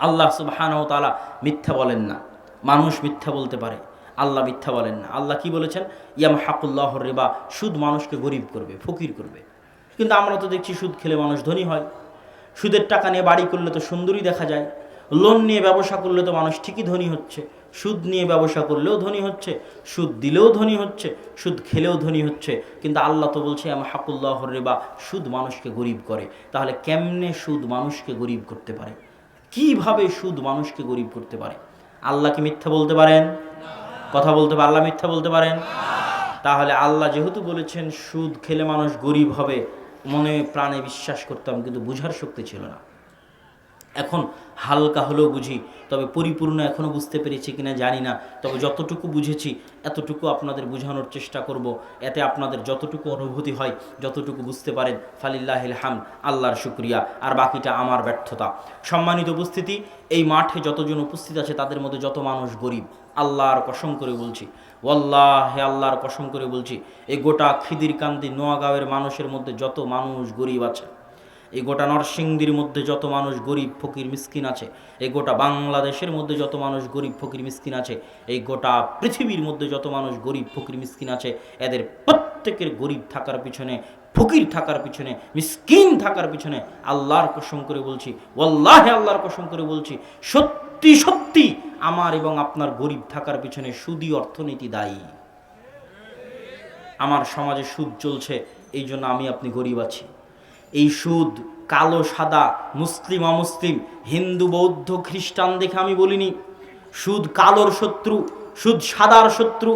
আল্লাহ সুবহানাহু তালা মিথ্যা বলেন না। মানুষ মিথ্যা বলতে পারে। আল্লাহ মিথ্যা বলেন না। আল্লাহ কি বলেছেন? ইয়াম হাকুল্লাহ রিবা, সুদ মানুষকে গরিব করবে, ফকির করবে। কিন্তু আমরা তো দেখছি সুদ খেলে মানুষ ধনী হয়। সুদের টাকা নিয়ে বাড়ি করলে তো সুন্দরই দেখা যায়। লোন নিয়ে ব্যবসা করলে তো মানুষ ঠিকই ধনী হচ্ছে। সুদ নিয়ে ব্যবসা করলেও ধনী হচ্ছে, সুদ দিলেও ধনী হচ্ছে, সুদ খেলেও ধনী হচ্ছে। কিন্তু আল্লাহ তো বলছে আমি হাকুল্লাহ রেবা, সুদ মানুষকে গরিব করে। তাহলে কেমনে সুদ মানুষকে গরিব করতে পারে? কীভাবে সুদ মানুষকে গরিব করতে পারে? আল্লাহ কি মিথ্যা বলতে পারেন? কথা বলতে পারে? আল্লাহ মিথ্যা বলতে পারেন? তাহলে আল্লাহ যেহেতু বলেছেন, সুদ খেলে মানুষ গরিব হবে, মনে প্রাণে বিশ্বাস করতাম, কিন্তু বুঝার শক্তি ছিল না। এখন হালকা হলেও বুঝি, তবে পরিপূর্ণ এখনও বুঝতে পেরেছি কিনা জানি না। তবে যতটুকু বুঝেছি, এতটুকু আপনাদের বোঝানোর চেষ্টা করব। এতে আপনাদের যতটুকু অনুভূতি হয়, যতটুকু বুঝতে পারেন, ফালিল্লাহিল হাম আল্লাহর শুক্রিয়া। আর বাকিটা আমার ব্যর্থতা। সম্মানিত উপস্থিতি, এই মাঠে যতজন উপস্থিত আছে, তাদের মধ্যে যত মানুষ গরিব, আল্লাহর কসম করে বলছি। ওয়াল্লাহ হে আল্লাহর কসম করে বলছি, এই গোটা খিদিরকান্দি নোয়াগাঁওয়ের মানুষের মধ্যে যত মানুষ গরিব আছে এই গোটা নরসিংদীর মধ্যে যত মানুষ গরিব, ফকির, মিসকিন আছে, এই গোটা বাংলাদেশের মধ্যে যত মানুষ গরিব, ফকির, মিসকিন আছে, এই গোটা পৃথিবীর মধ্যে যত মানুষ গরিব, ফকির, মিসকিন আছে, এদের প্রত্যেকের গরিব থাকার পিছনে, ফকির থাকার পিছনে, মিসকিন থাকার পিছনে আল্লাহর কসম করে বলছি, ওয়াল্লাহে আল্লাহর কসম করে বলছি, সত্যি সত্যি আমার এবং আপনার গরিব থাকার পিছনে সুদী অর্থনীতি দায়ী। আমার সমাজে সুদ চলছে এই জন্য আমি আপনি গরিব আছি। এই সুদ, কালো, সাদা, মুসলিম, অমুসলিম, হিন্দু, বৌদ্ধ, খ্রিস্টান দেখে আমি বলিনি। সুদ কালোর শত্রু, সুদ সাদার শত্রু,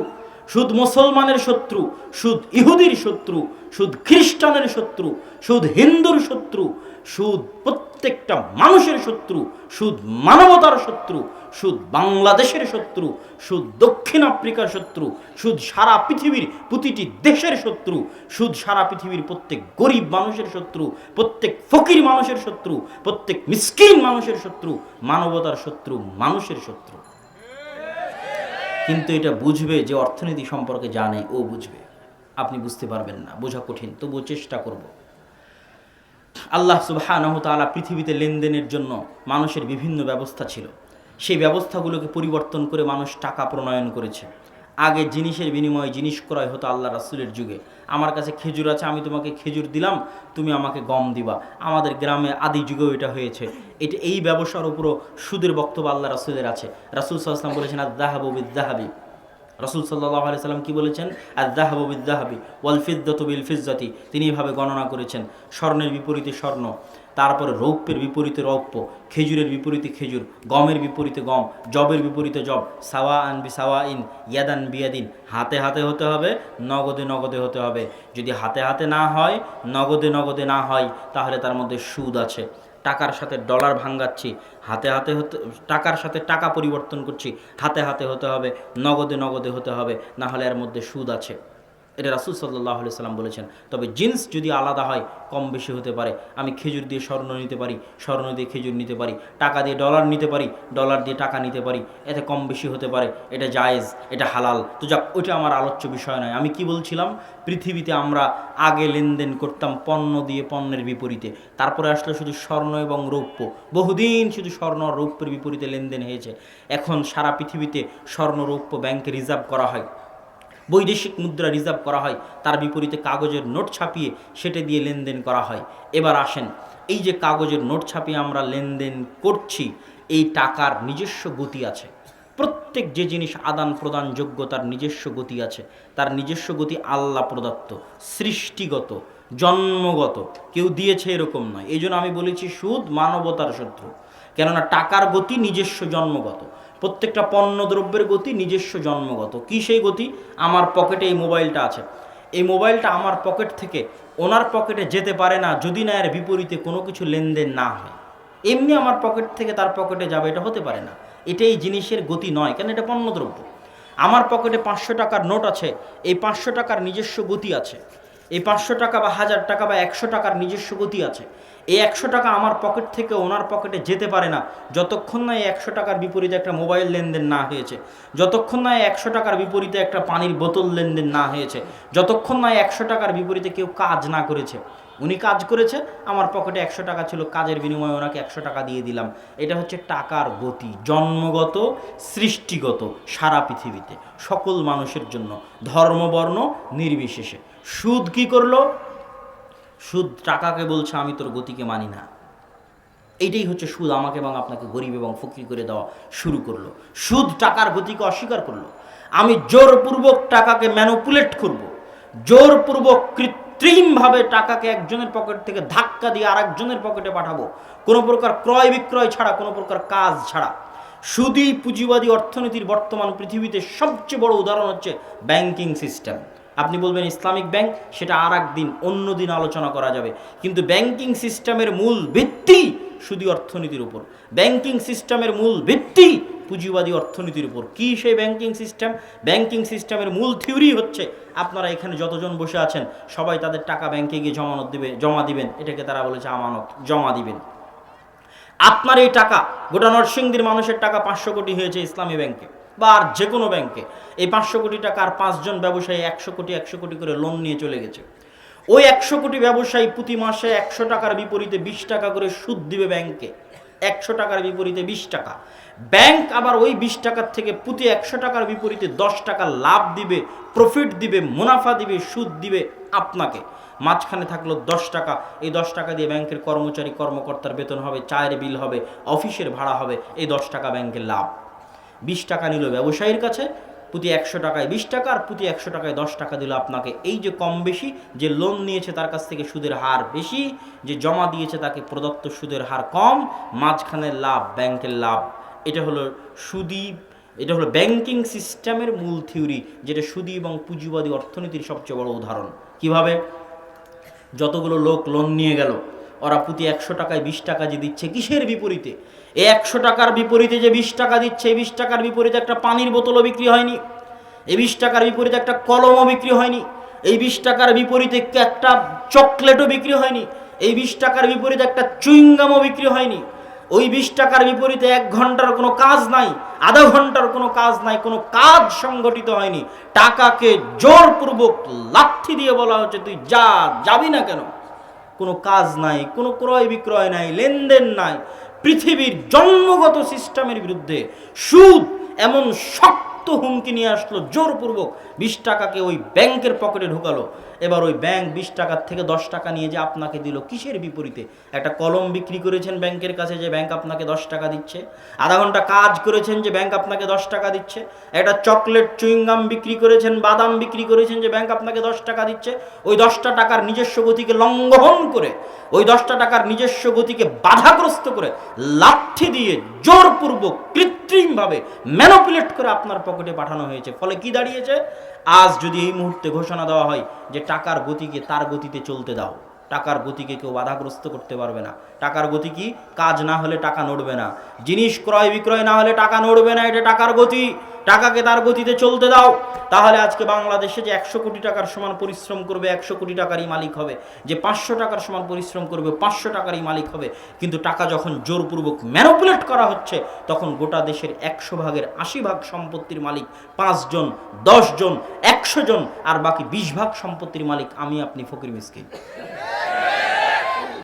সুদ মুসলমানের শত্রু, সুদ ইহুদির শত্রু, সুদ খ্রিস্টানের শত্রু, সুদ হিন্দুর শত্রু, সুদ প্রত্যেকটা মানুষের শত্রু, সুদ মানবতার শত্রু, সুদ বাংলাদেশের শত্রু, সুদ দক্ষিণ আফ্রিকার শত্রু, সুদ সারা পৃথিবীর প্রতিটি দেশের শত্রু, সুদ সারা পৃথিবীর প্রত্যেক গরিব মানুষের শত্রু, প্রত্যেক ফকির মানুষের শত্রু, প্রত্যেক মিসকিন মানুষের শত্রু, মানবতার শত্রু মানুষের শত্রু। কিন্তু এটা বুঝবে যে অর্থনীতি সম্পর্কে জানে, ও বুঝবে। আপনি বুঝতে পারবেন না, বোঝা কঠিন, তবুও চেষ্টা করব। আল্লাহ সুবহানাহু তাআলা পৃথিবীতে লেনদেনের জন্য মানুষের বিভিন্ন ব্যবস্থা ছিল। সেই ব্যবস্থাগুলোকে পরিবর্তন করে মানুষ টাকা প্রণয়ন করেছে। আগে জিনিসের বিনিময়ে জিনিস ক্রয় হতো আল্লাহ রাসুলের যুগে। আমার কাছে খেজুর আছে, আমি তোমাকে খেজুর দিলাম, তুমি আমাকে গম দিবা। আমাদের গ্রামে আদি যুগেও এটা হয়েছে। এটা, এই ব্যবসার উপরও সুদের বক্তব্য আল্লাহ রাসুলের আছে। রাসুল সাল্লাম বলেছেন আর দাহাবু বিদ্যাহাবি রসুল সাল্লাহ আলি সাল্লাম কি বলেছেন? আর দাহাবু বিদ্যাহাবি ওয়াল ফিদ্দত বিল ফিজ্জাতি তিনি এভাবে গণনা করেছেন। স্বর্ণের বিপরীতে স্বর্ণ, তারপরে রৌপ্যের বিপরীতে রৌপ্য, খেজুরের বিপরীতে খেজুর, গমের বিপরীতে গম, জবের বিপরীতে জব সাওয়া আন বি সাওয়া ইন ইয়াদান বিয়াদিন। হাতে হাতে হতে হবে, নগদে নগদে হতে হবে। যদি হাতে হাতে না হয়, নগদে নগদে না হয়, তাহলে তার মধ্যে সুদ আছে। টাকার সাথে ডলার ভাঙ্গাচ্ছি, হাতে হাতে হতে, টাকার সাথে টাকা পরিবর্তন করছি, হাতে হাতে হতে হবে, নগদে নগদে হতে হবে না হলে এর মধ্যে সুদ আছে। এটা রাসুল সাল্লাহ সাল্লাম বলেছেন। তবে জিন্স যদি আলাদা হয়, কম বেশি হতে পারে। আমি খেজুর দিয়ে স্বর্ণ নিতে পারি, স্বর্ণ দিয়ে খেজুর নিতে পারি, টাকা দিয়ে ডলার নিতে পারি, ডলার দিয়ে টাকা নিতে পারি, এতে কম বেশি হতে পারে। এটা জায়েজ, এটা হালাল। তো যাক, ওইটা আমার আলোচ্য বিষয় নয়। আমি কি বলছিলাম? পৃথিবীতে আমরা আগে লেনদেন করতাম পণ্য দিয়ে পণ্যের বিপরীতে। তারপরে আসলে শুধু স্বর্ণ এবং রৌপ্য। বহুদিন শুধু স্বর্ণ রৌপ্যের বিপরীতে লেনদেন হয়েছে। এখন সারা পৃথিবীতে স্বর্ণ, রৌপ্য ব্যাংকে রিজার্ভ করা হয়। বৈদেশিক মুদ্রা রিজার্ভ করা হয়, তার বিপরীতে কাগজের নোট ছাপিয়ে সেটা দিয়ে লেনদেন করা হয়। এবার আসেন, এই যে কাগজের নোট ছাপিয়ে আমরা লেনদেন করছি, এই টাকার নিজস্ব গতি আছে। প্রত্যেক যে জিনিস আদান প্রদান যোগ্য, তার নিজস্ব গতি আছে। তার নিজস্ব গতি আল্লাহ প্রদত্ত, সৃষ্টিগত, জন্মগত। কেউ দিয়েছে এরকম নয়। এই আমি বলেছি সুদ মানবতার শত্রু। কেননা টাকার গতি নিজস্ব, জন্মগত। প্রত্যেকটা পণ্য দ্রব্যের গতি নিজস্ব জন্মগত। কি সেই গতি? আমার পকেটে এই মোবাইলটা আছে। এই মোবাইলটা আমার পকেট থেকে ওনার পকেটে যেতে পারে না যদি না এর বিপরীতে কোনো কিছু লেনদেন না হয়। এমনি আমার পকেট থেকে তার পকেটে যাবে, এটা হতে পারে না। এটা এই জিনিসের গতি নয়, কেন এটা পণ্যদ্রব্য? আমার পকেটে পাঁচশো টাকার নোট আছে, এই পাঁচশো টাকার নিজস্ব গতি আছে। এই পাঁচশো টাকা বা হাজার টাকা বা একশো টাকার নিজস্ব গতি আছে। এই একশো টাকা আমার পকেট থেকে ওনার পকেটে যেতে পারে না। যতক্ষণ না এই একশো টাকার বিপরীতে একটা মোবাইল লেনদেন না হয়েছে, যতক্ষণ না একশো টাকার বিপরীতে একটা পানির বোতল লেনদেন না হয়েছে, যতক্ষণ না একশো টাকার বিপরীতে কেউ কাজ না করেছে, উনি কাজ করেছে, আমার পকেটে একশো টাকা ছিল, কাজের বিনিময়ে ওনাকে একশো টাকা দিয়ে দিলাম। এটা হচ্ছে টাকার গতি, জন্মগত, সৃষ্টিগত, সারা পৃথিবীতে, সকল মানুষের জন্য, ধর্মবর্ণ, নির্বিশেষে। সুদ কি করল? সুদ টাকাকে বলছে, আমি তোর গতিকে মানি না। এইটাই হচ্ছে সুদ আমাকে এবং আপনাকে গরিব এবং ফকির করে দেওয়া শুরু করল। সুদ টাকার গতিকে অস্বীকার করল। আমি জোরপূর্বক টাকাকে ম্যানুপুলেট করব। জোরপূর্বক কৃত্রিমভাবে টাকাকে একজনের পকেট থেকে ধাক্কা দিয়ে আরেকজনের পকেটে পাঠাবো। কোনো প্রকার ক্রয় বিক্রয় ছাড়া, কোনো প্রকার কাজ ছাড়া। সুদী পুঁজিবাদী অর্থনীতির বর্তমান পৃথিবীতে সবচেয়ে বড় উদাহরণ হচ্ছে ব্যাংকিং সিস্টেম আপনি বলবেন ইসলামিক ব্যাংক, সেটা আর দিন অন্য দিন আলোচনা করা যাবে। কিন্তু ব্যাংকিং সিস্টেমের মূল ভিত্তি শুধু অর্থনীতির উপর। ব্যাংকিং সিস্টেমের মূল ভিত্তি পুঁজিবাদী অর্থনীতির উপর। কি সেই ব্যাংকিং সিস্টেম? ব্যাংকিং সিস্টেমের মূল থিওরি হচ্ছে, আপনারা এখানে যতজন বসে আছেন, সবাই তাদের টাকা ব্যাংকে গিয়ে জমানত দিবে, জমা দিবেন। এটাকে তারা বলেছে আমানত, জমা দিবেন। আপনার এই টাকা, গোটা নরসিংদীর মানুষের টাকা পাঁচশো কোটি হয়েছে ইসলামী ব্যাংকে। বা আর যে কোনো ব্যাংকে। এই পাঁচশো কোটি টাকা আর পাঁচজন ব্যবসায়ী একশো কোটি একশো কোটি করে লোন নিয়ে চলে গেছে। ওই একশো কোটি ব্যবসায়ী প্রতি মাসে একশো টাকার বিপরীতে বিশ টাকা করে সুদ দিবে ব্যাংকে। একশো টাকার বিপরীতে বিশ টাকা। ব্যাংক আবার ওই বিশ টাকার থেকে প্রতি একশো টাকার বিপরীতে দশ টাকা লাভ দিবে প্রফিট দিবে, মুনাফা দিবে, সুদ দিবে আপনাকে। মাঝখানে থাকল দশ টাকা। এই দশ টাকা দিয়ে ব্যাংকের কর্মচারী, কর্মকর্তার বেতন হবে, চায়ের বিল হবে, অফিসের ভাড়া হবে। এই দশ টাকা ব্যাংকের লাভ। বিশ টাকা নিল ব্যবসায়ীর কাছে প্রতি একশো টাকায় বিশ টাকা আর প্রতি একশো টাকায় দশ টাকা দিল আপনাকে। এই যে কম বেশি, যে লোন নিয়েছে তার কাছ থেকে সুদের হার বেশি, যে জমা দিয়েছে তাকে প্রদত্ত সুদের হার কম মাঝখানের লাভ, ব্যাংকের লাভ। এটা হলো সুদী, এটা হলো ব্যাংকিং সিস্টেমের মূল থিওরি যেটা সুদী এবং পুঁজিবাদী অর্থনীতির সবচেয়ে বড় উদাহরণ। কীভাবে? যতগুলো লোক লোন নিয়ে গেল ওরা প্রতি একশো টাকায় বিশ টাকা যে দিচ্ছে, কিসের বিপরীতে? এই একশো টাকার বিপরীতে যে বিশ টাকা দিচ্ছে, এই বিশ টাকার বিপরীতে একটা পানির বোতলও বিক্রি হয়নি। এই বিশ টাকার বিপরীতে একটা কলমও বিক্রি হয়নি। এই বিশ টাকার বিপরীতে একটা চকলেটও বিক্রি হয়নি। এই বিশ টাকার বিপরীতে একটা চুইংগামও বিক্রি হয়নি। ওই বিশ টাকার বিপরীতে এক ঘণ্টার কোনো কাজ নাই, আধা ঘণ্টার কোনো কাজ নাই, কোনো কাজ সংগঠিত হয়নি। টাকাকে জোরপূর্বক লাথি দিয়ে বলা হচ্ছে, তুই যা, যাবি না কেন? কোনো কাজ নাই, কোনো ক্রয় বিক্রয় নাই, লেনদেন নাই, পৃথিবীর জন্মগত সিস্টেমের বিরুদ্ধে সুদ এমন শক্ত হুমকি নিয়ে আসলো, জোরপূর্বক বিশ টাকাকে ওই ব্যাংকের পকেটে ঢুকালো। এবার ওই ব্যাংক বিশ টাকার থেকে দশ টাকা নিয়ে যে আপনাকে দিল, কিসের বিপরীতে? একটা কলম বিক্রি করেছেন ব্যাংকের কাছে যে ব্যাংক আপনাকে দশ টাকা দিচ্ছে, আধা ঘণ্টা কাজ করেছেন যে ব্যাংক আপনাকে দশ টাকা দিচ্ছে, একটা চকলেট চুইংগাম বিক্রি করেছেন, বাদাম বিক্রি করেছেন যে ব্যাংক আপনাকে দশ টাকা দিচ্ছে, ওই দশটা টাকার নিজস্ব গতিকে লঙ্ঘন করে, ওই দশটা টাকার নিজস্ব গতিকে বাধাগ্রস্ত করে লাঠি দিয়ে জোরপূর্বক, কৃত্রিমভাবে ম্যানোপুলেট করে আপনার পকেটে পাঠানো হয়েছে। ফলে কি দাঁড়িয়েছে? আজ যদি এই মুহূর্তে ঘোষণা দেওয়া হয় যে টাকার গতিকে তার গতিতে চলতে দাও, টাকার গতিকে কেউ বাধাগ্রস্ত করতে পারবে না। টাকার গতি কি? কাজ না হলে টাকা নড়বে না। জিনিস ক্রয় বিক্রয় না হলে টাকা নড়বে না, এটা টাকার গতি। টাকাকে তার গতিতে চলতে দাও। তাহলে আজকে বাংলাদেশে যে একশো কোটি টাকার সমান পরিশ্রম করবে, একশো কোটি টাকারই মালিক হবে। যে পাঁচশো টাকার সমান পরিশ্রম করবে, পাঁচশো টাকারই মালিক হবে। কিন্তু টাকা যখন জোরপূর্বক ম্যানুপুলেট করা হচ্ছে, তখন গোটা দেশের একশো ভাগের আশি ভাগ সম্পত্তির মালিক পাঁচজন দশজন একশো জন, আর বাকি বিশ ভাগ সম্পত্তির মালিক আমি, আপনি ফকির মিসকিন।